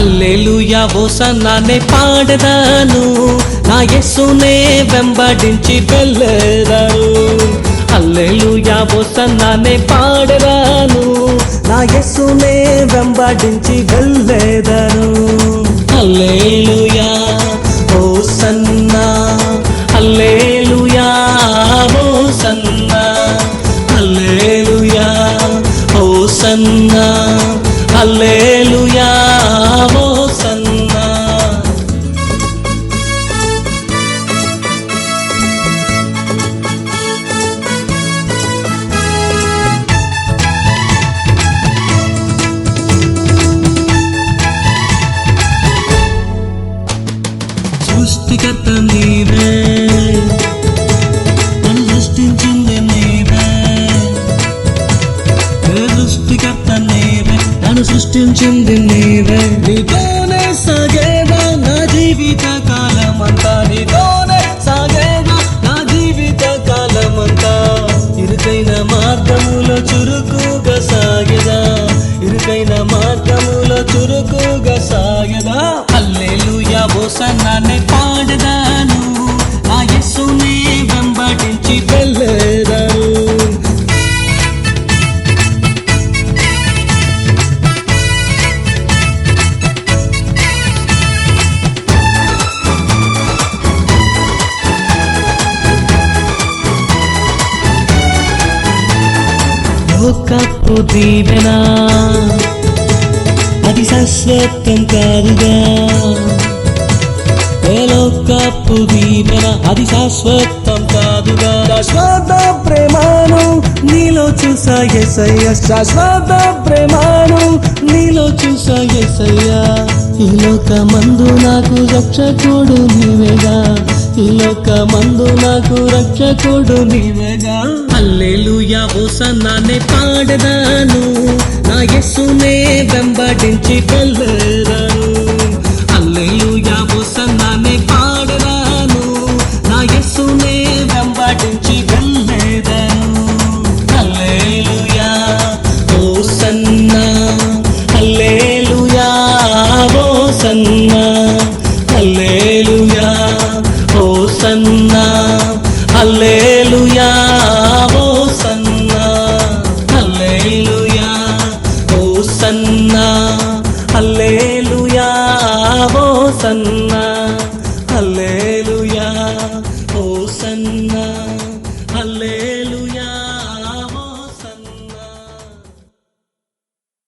Hallelujah ఓసన్నానే పాడదాను. నా యస్సునే వెంబడించి వెళ్ళదాను. హల్లెలుయా ఓసన్నానే పాడదాను. నా యస్సునే వెంబడించి వెళ్ళేదాను. హల్లెలుయా ఓసన్నా హల్లెలుయా ఓసన్నా హల్లెలుయా ఓసన్నా సృష్టికర్త నీవే నన్ను సృష్టించింది నీవే. నీతోనే సాగేదా నా జీవిత కాలమంతా? నీతోనే సాగేదా నా జీవిత కాలమంతా? ఇరుకైన మార్గములో చురుకుగా సాగేదా? ఇరుకైన మార్గములో చురుకుగా సాగదా? అల్లెలుయా బోసన్నాన్ని పాడదాను. ఆ యస్సుని వెంబడించి వెళ్ళేదాను లోకపు దీవెనా. అది శాశ్వతం కాదుగా. లోకపు దీవెన అది శాశ్వతం కాదుగా. శాశ్వత ప్రేమాను నీలో చూసా ఎసయ్య శాశ్వత ప్రేమాను నీలో చూసా ఎసయ్య ఈ లోక మందు నాకు రక్షకుడు నీవేగా. ఈ లోక మందు నాకు రక్షకుడు నీవేగా. అల్లెలుయా ఓసన్నానే పాడదాను. నా యస్సునే వెంబడించి వెళ్ళరాను అల్లెలుయా ఓసన్నానే పాడదాను. నా యస్సునే వెంబడించి సన్న అల్లేలుయా ఓ సన్న. అల్లే